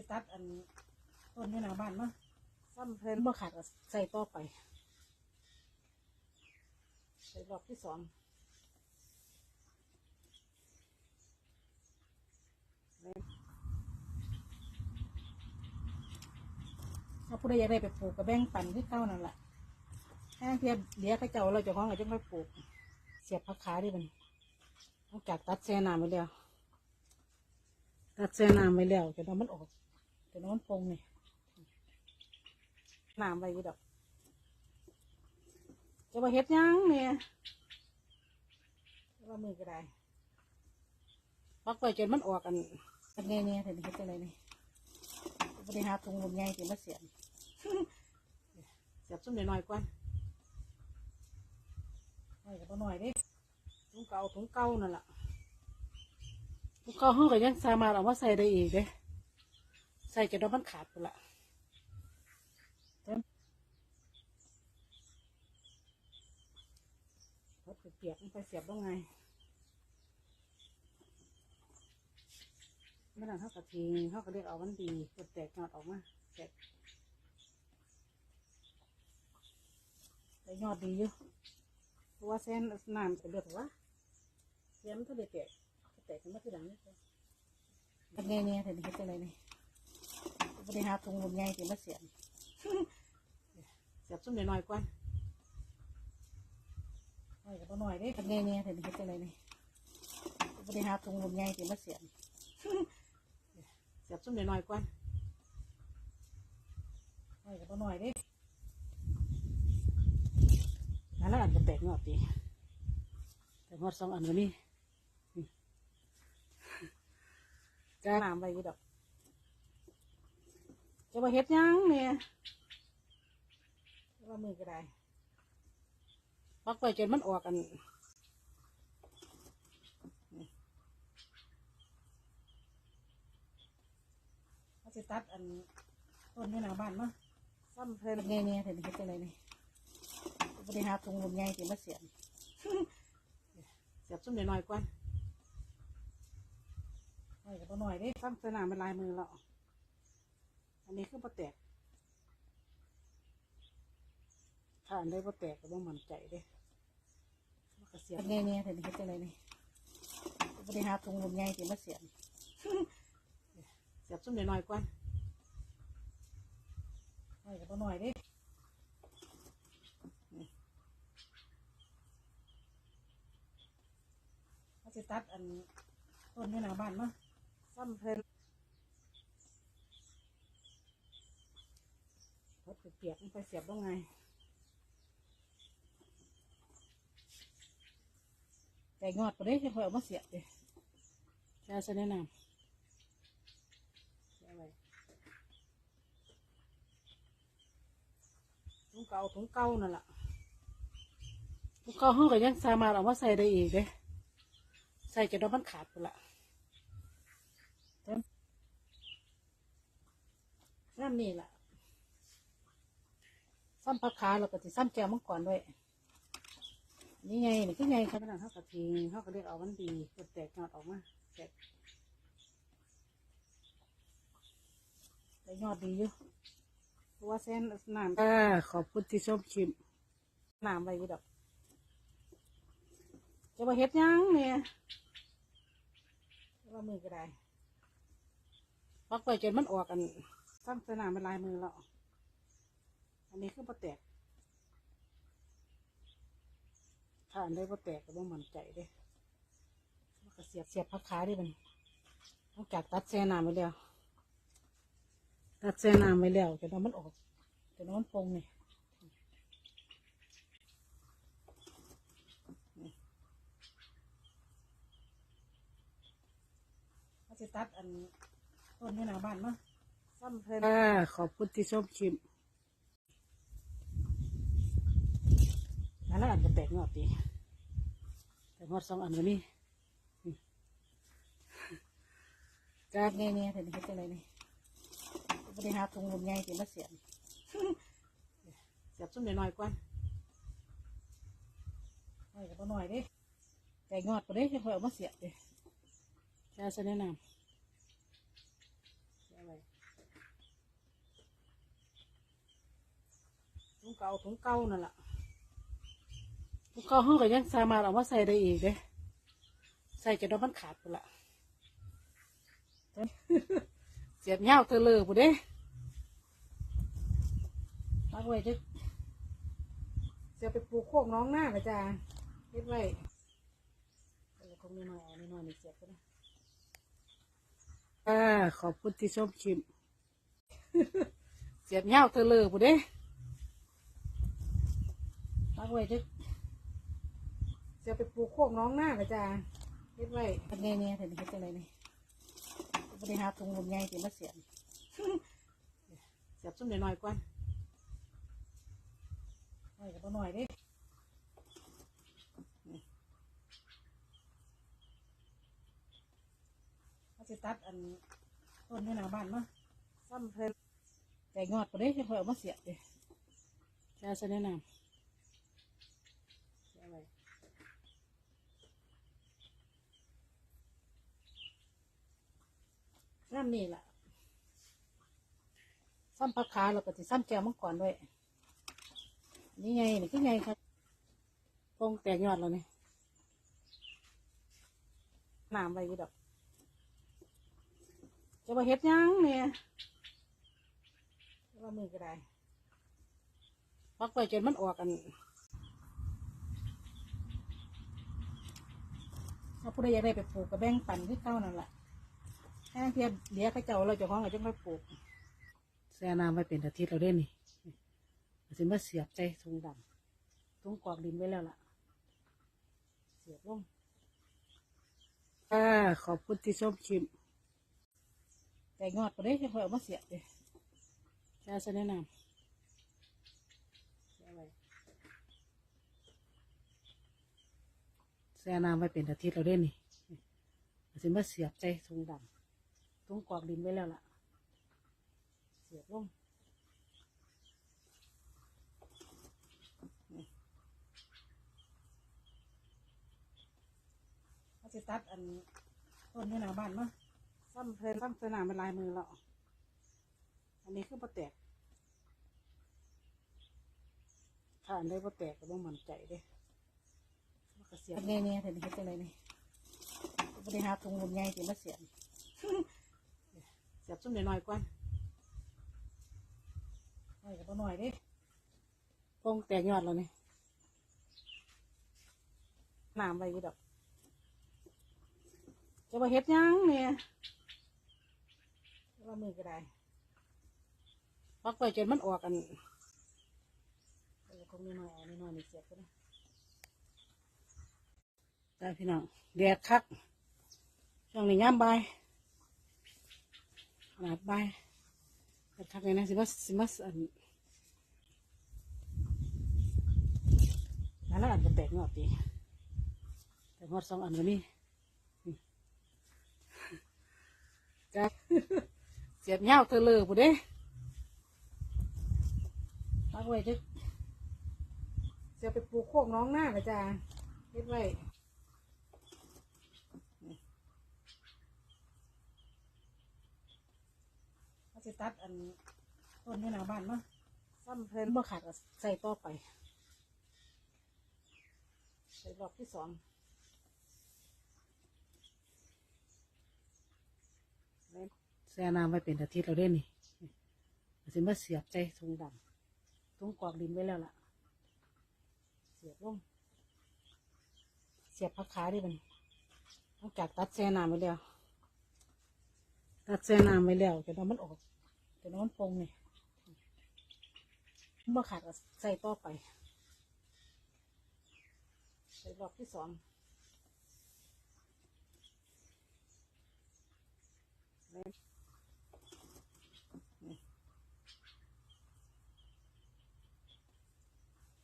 สิตัดอันต้นอยู่หน้าบ้านเนาะซ้ำเพลินบ่ขาดก็ใส่ต่อไป ใส่รอบที่สองถ้าผู้ใดอยากได้ไปปลูกก็แบ่งปันที่เก้านั่นแหละแค่เพียเดี๋ยวเขาเจ้าเราเจะของเราจะไม่ปลูก เสียบผักขาดิมันนอกจากตัดแช่น้ำไปแล้ว ตัดแช่น้ำไปแล้วจะนอนมันออก จะนอนมันปงนี่น้ำไปยี่ดอกจะมาเฮ็ดยังเนี่ยว่ามือก็ได้ปักไปจนมันออกกันกันนี่ยเนี่ยถึงเฮ็ดอะไรนี่บริหารถุงลมใหญ่ถึงมาเสียบเสียบส้มหน่อยๆก่อนหน่อยกับหน่อยดิถุงเก่าถุงเก่านั่นแหละถุงเก่าห้องก็ยังสามารถเอามาใส่ได้อีกเด้ ใส่จนมันขาดไปละเต็มรถเปียกมันไปเสียบตรงไงไม่นานเท่ากับทีเขาก็เรียกเอามันดีกดแตกยอดออกมาแตกแต่ยอดดีอยู่เพราะว่าเส้นน้ำเป็เลือดวะเส้นมันก็เดือดแตกแตกกันมาทีหลังนี่กันเนี่ยเนี่ยถึงเห็นอะไรนี่ บริหารถุงลมใหญ่ถึงมาเสียบเสียบส้มหน่อยๆก่อนหน่อยกับหน่อยเด้กันเนี่ยเนี่ยถึงเฮ็ดอะไรนี่บริหารถุงลมใหญ่ถึงมาเสียบเสียบส้มหน่อยๆก่อนหน่อยกับหน่อยเด้แล้วอันก็แตกงอตีแต่งอดสองอันก็มีนี่จ้าน้ำไปยี่ดอก จะมาเฮ็ดหยังเนี่ยว่ามือก็ได้ปักไปจนมันออกกันเขาจะตัดอันต้นอยู่หน้าบ้านเนาะซ้ำเพลินเนี่ยเนี่ยถึงเฮ็ดอะไรนี่บริหารถุงลมใหญ่ถึงมาเสียบเสียบส้มหน่อยๆก่อนหน่อยกับหน่อยเด้ซ้ำสนามเป็นลายมือแล้ว อันนี้คือปะแตกถ้าอันได้ปะแตกก็ต้องมั่นใจเด้ก็เสียบเนี่ยเนี่ยถึงเฮ็ดอะไรนี่บริหารถุงลมใหญ่ถึงมาเสียบเสียบส้มหน่อยๆก่อนหน่อยกับหน่อยเด้นี่เขาจะตัดอันต้นอยู่หน้าบ้านเนาะซ้ำเพลินรถ เปียกๆมันไปเสียบตรงไงแต่งอดไปได้ค่อยเอามาเสียบเลยจะจะแนะนำเอาไว้ถุงเก่าถุงเก่านั่นแหละถุงเก่าห้องก็ยังสามารถเอามาใส่ได้อีกเด้ใส่จนมันขาดไปละเต็มน้ำนี่แหละ ซ้ำผักขาเราก็จะซ้ำแจวมังกรด้วยนี่ไงนี่คือไงครับพี่น้องเขากะทิเขาก็เรียกเอามันดีกดแตกยอดออกมาแตกแต่ยอดดีอยู่เพราะว่าเส้นน้ำอ่าขอบคุณที่ชมชิมน้ำไปยี่ดอกจะมาเฮ็ดหยังเนี่ยว่ามือก็ได้ปักไปจนมันออกกันซ้ำสนามเป็นลายมือแล้ว อันนี้คือปะแตกถ้านได้บ่แตกก็ต้องมั่นใจเด้มันก็เสียบเสียบพักขาไดิมันนอกจากตัดแช่น้ำไปแล้ว ตัดแช่น้ำไปแล้วจะนอนมันออกจะนอนมันปงนี่นี่เขาจะตัดอันต้นอยู่หน้าบ้านเนาะซ้ำเพลินอ่าขอบคุณที่ชมชิ นั่นละอันก็แตกงอดตีแต่งอดสองอันก็มีกากแน่ๆแต่นี่เป็นอะไรนี่ไม่ได้หาถุงลมไงแต่มาเสียบเสียบซุ้มหน่อยๆก่อนหน่อยก็หน่อยดิแตกงอดก็ได้ค่อยเอามาเสียบดิจะแนะนำอะไรถุงเก่าถุงเก่านั่นแหละ ถุงเก่าห้องก็ยังสามารถเอามาใส่ได้อีกเด้ใส่จนว่ามันขาดไปละเสียบเงาเธอเลยปุ๊เด้ปักไว้จะเสียไปปลูกโคกน้องหน้าละจ้าเฮ็ดไว้เอาคงนิดหน่อยเอานิดหน่อยนี่เสียบไปนะอ่าขอบคุณที่ชมคลิปเสียบเงาเธอเลยปุ๊เด้ปักไว้ จะเสียบไปปลูกโคกน้องหน้าละจ้าเฮ็ดไว้เป็นไงเนี่ยเห็นเฮ็ดจังไรเนี่ยบริหารถุงลมใหญ่ถึงมาเสียบเสียบซุ่มหน่อยๆก่อนหน่อยกับหน่อยเดิเขาจะตัดอันต้นที่หน้าบ้านเนาะซ้ำเพลินแต่งอดไปเลยค่อยเอามาเสียบเลยจะเอาใส่แนะนำเสียบไว้ น้ำนี่แหละซ้ำปลาคาเราก็จะซ้ำแก้วมังกรด้วย นี่ไงนี่คือไงครับโป่งแตกยอดแล้วนี่ยน้ำไปอยู่ดอกจะมาเฮ็ดยังเนี่ยจะว่ามือก็ได้พักไปจนมันออกกันถ้าผู้ใดอยากได้ไปปลูกก็แบ่งปันที่เก้านั่นแหละ แค่เพียบเดี๋ยวเขาเจ้าเราเจะของเราจะไปปลูกแช่น้ำไว้เป็นอาทิตย์เราได้นี่เอาสิมาเสียบใจทรงดำทรงกรอกดินไว้แล้วล่ะ เสียบลงอ่าขอบคุณที่ชมคลิปแต่งอดไปได้ค่อยเอามาเสียบเลยจะใส่แนะนำเสียบไว้แช่น้ำไว้เป็นอาทิตย์เราได้นี่เอาสิมาเสียบใจทรงดำ ทรงกรอกดินไว้แล้วล่ะ เสียบลงนี่เขาจะตัดอันต้นที่หน้าบ้านเนาะซ้ำเพลินซ้ำสนามเป็นลายมือเราอันนี้คือปะแตกถ้าอันได้ปะแตกก็ต้องมั่นใจเด้มันก็เสียบแน่ๆแต่นี่เฮ็ดจังไรนี่บริหารถุงลมใหญ่ถึงมาเสียบ เสียบซุ่มหน่อยๆก่อนหน่อยกับหน่อยเดิโป่งแตกยอดแล้วนี่น้ำไปอยู่ดอกจะมาเฮ็ดหยังเนี่ยจะว่ามือก็ได้พักไปจนมันออกกันเอาคงนิดหน่อยเอานิดหน่อยนี่เสียบไปนะได้พี่น้องแดดคักช่วงนี้ย่ำใบายข นาดใบายแดดคักเลยนะสิมาสิมาอันนั่นละอันก็แตกงอดดีแต่งอดสองอันก็มีนี่จ้าเสียบเงาเธอเลยปุ๊เด้ปักไว้จ้ะเสียบไปปลูกโคกน้องหน้าละจ้าเฮ็ดไว้ เขาจะตัดอันต้นที่หน้าบ้านเนาะซ้ำเพลินบ่ขาดก็ใส่ต่อไป ใส่รอบที่สองแช่น้ำไว้เป็นอาทิตย์เราได้นี่เอาสิมาเสียบใจทรงดำทรงกรอกดินไว้แล้วล่ะ เสียบลงเสียบพักขาดิมันนอกจากตัดแช่น้ำไว้แล้ว ตัดแช่น้ำไว้แล้วจะนอนมันออก จะนอนมันปงนี่บ่ขาดก็ใส่ต่อไป ใส่รอบที่สอง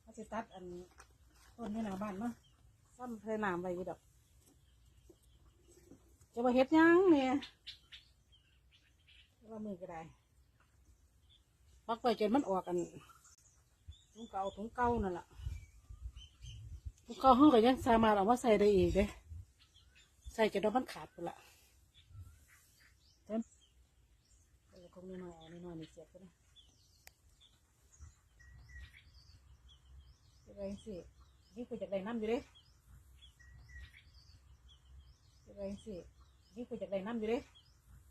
เขาจะตัดอันต้นที่หน้าบ้านเนาะซ้ำเพลินน้ำไปดอกจะมาเฮ็ดยังเนี่ยว่ามือก็ได้ พักไปจนมันออกกันถุงเก่าถุงเก่านั่นแหละถุงเก่าห้องก็ยังสามารถเอามาใส่ได้อีกเด้ใส่จนมันขาดไปละเต็มเอาคงนิดหน่อยนิดหน่อยนี่เสียบไปนะอะไรสินี่คือจากใดน้ำอยู่เด้อะไรสินี่คือจากใดน้ำอยู่เด้